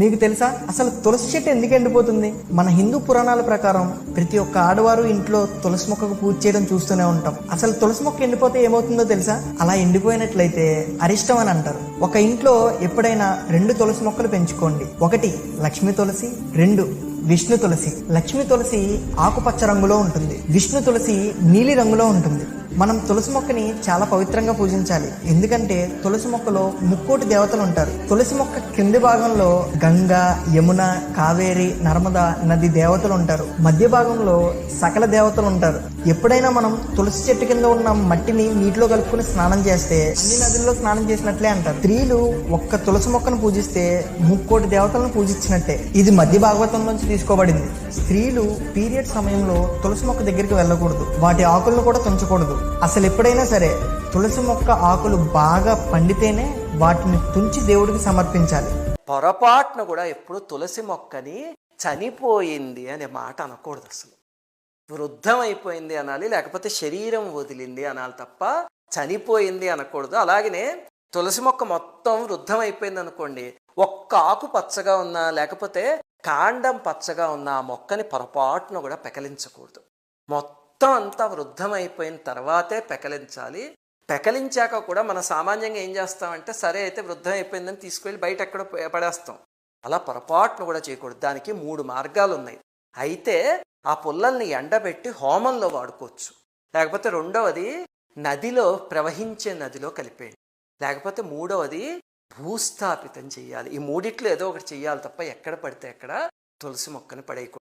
మీకు తెలుసా? అసలు తులసి చెట్టు ఎందుకు ఎండిపోతుంది? మన హిందూ పురాణాల ప్రకారం ప్రతి ఒక్క ఆడవారు ఇంట్లో తులసి మొక్కకు పూజ చేయడం చూస్తూనే ఉంటాం. అసలు తులసి మొక్క ఎండిపోతే ఏమవుతుందో తెలుసా? అలా ఎండిపోయినట్లయితే అరిష్టం అని అంటారు. ఒక ఇంట్లో ఎప్పుడైనా రెండు తులసి మొక్కలు పెంచుకోండి. ఒకటి లక్ష్మీ తులసి రెండు విష్ణు తులసి. లక్ష్మీ తులసి ఆకుపచ్చ రంగులో ఉంటుంది. విష్ణు తులసి నీలి రంగులో ఉంటుంది. మనం తులసి మొక్కని చాలా పవిత్రంగా పూజించాలి. ఎందుకంటే తులసి మొక్కలో ముక్కోటి దేవతలు ఉంటారు. తులసి మొక్క కింది భాగంలో గంగా యమున కావేరి నర్మద నది దేవతలు ఉంటారు. మధ్య భాగంలో సకల దేవతలు ఉంటారు. ఎప్పుడైనా మనం తులసి చెట్టు కింద ఉన్న మట్టిని నీటిలో కలుపుకుని స్నానం చేస్తే అన్ని నదుల్లో స్నానం చేసినట్లే అంటారు. స్త్రీలు ఒక్క తులసి మొక్కను పూజిస్తే ముక్కోటి దేవతలను పూజించినట్టే. ఇది మధ్య భాగవతం నుంచి తీసుకోబడింది. స్త్రీలు పీరియడ్ సమయంలో తులసి మొక్క దగ్గరికి వెళ్ళకూడదు. వాటి ఆకులను కూడా తుంచకూడదు. అసలు ఎప్పుడైనా సరే తులసి మొక్క ఆకులు బాగా పండితేనే వాటిని తుంచి దేవుడికి సమర్పించాలి. పొరపాటున కూడా ఎప్పుడు తులసి మొక్కని చనిపోయింది అనే మాట అనకూడదు అసలు. వృద్ధం అయిపోయింది అనాలి లేకపోతే శరీరం వదిలింది అనాలి తప్ప చనిపోయింది అనకూడదు. అలాగనే తులసి మొక్క మొత్తం వృద్ధం అయిపోయింది అనుకోండి ఒక్క ఆకు పచ్చగా ఉన్నా లేకపోతే కాండం పచ్చగా ఉన్న ఆ మొక్కని పొరపాటున కూడా పెకలించకూడదు. మొత్తం మొత్తం అంతా వృద్ధమైపోయిన తర్వాతే పెకలించాలి. పెకలించాక కూడా మనం సామాన్యంగా ఏం చేస్తామంటే సరే అయితే వృద్ధం అయిపోయిందని తీసుకెళ్ళి బయట ఎక్కడ పడేస్తాం. అలా పొరపాటును కూడా చేయకూడదు. దానికి మూడు మార్గాలు ఉన్నాయి అయితే ఆ పుల్లల్ని ఎండబెట్టి హోమంలో వాడుకోవచ్చు. లేకపోతే రెండవది నదిలో ప్రవహించే నదిలో కలిపేయండి. లేకపోతే మూడవది భూస్థాపితం చేయాలి. ఈ మూడిట్లో ఏదో ఒకటి చేయాలి తప్ప ఎక్కడ పడితే ఎక్కడ తులసి మొక్కని పడేయకూడదు.